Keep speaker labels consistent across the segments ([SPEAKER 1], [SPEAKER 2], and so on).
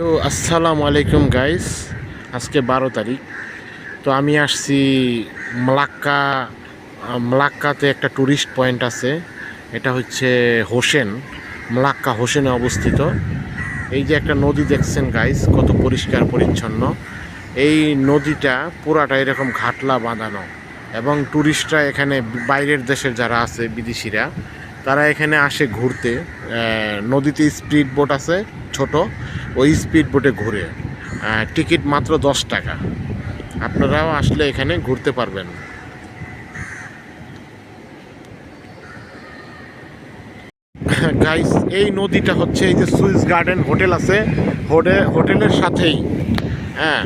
[SPEAKER 1] তো আসসালামু আলাইকুম গাইস আজকে বারো তারিখ। তো আমি আসছি মালাক্কা মালাক্কাতে একটা ট্যুরিস্ট পয়েন্ট আছে। এটা হচ্ছে হোসেন, মালাক্কা হোসেনে অবস্থিত। এই যে একটা নদী দেখছেন গাইস কত পরিষ্কার, পরিচ্ছন্ন। এই নদীটা পুরাটা এরকম ঘাটলা বাঁধানো। এবং ট্যুরিস্টরা এখানে বাইরের দেশের যারা আছে, বিদেশিরা, তারা এখানে আসে ঘুরতে। নদীতে স্পিড বোট আছে, ছোট। ওই স্পিড বোটে ঘুরে। টিকিট মাত্র দশ টাকা। আপনারাও আসলে এখানে ঘুরতে পারবেন। গাইস এই নদীটা হচ্ছে এই যে সুইস গার্ডেন হোটেল আছে। হোটে, হোটেলের সাথেই। হ্যাঁ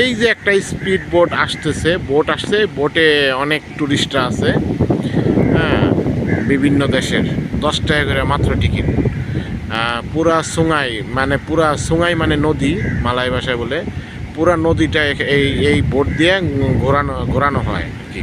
[SPEAKER 1] এই যে একটা স্পিড বোট আসতেছে। বোট আসছে বোটে অনেক টুরিস্টরা আছে। হ্যাঁ বিভিন্ন দেশের। দশ টাকা করে মাত্র টিকিট পুরা সুঙাই মানে পুরা সুঙাই মানে নদী, মালাই ভাষায় বলে। পুরা নদীটা এই এই বোট দিয়ে ঘোরানো ঘোরানো হয় আর কি।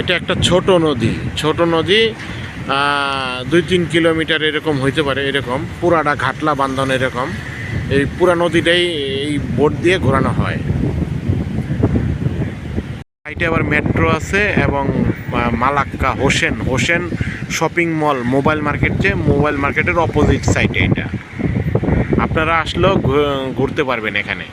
[SPEAKER 1] এটা একটা ছোট নদী। ছোট নদী দুই তিন কিলোমিটার এরকম হইতে পারে, এরকম। পুরাটা ঘাটলা বান্ধন এরকম। এই পুরা নদীটাই এই বোট দিয়ে ঘোরানো হয়। সাইটে আবার মেট্রো আছে এবং Malacca, Hossain. Hossain shopping mall, mobile market যে, মোবাইল মার্কেটের অপোজিট সাইডে এটা। আপনারা আসলেও ঘুরতে পারবেন এখানে।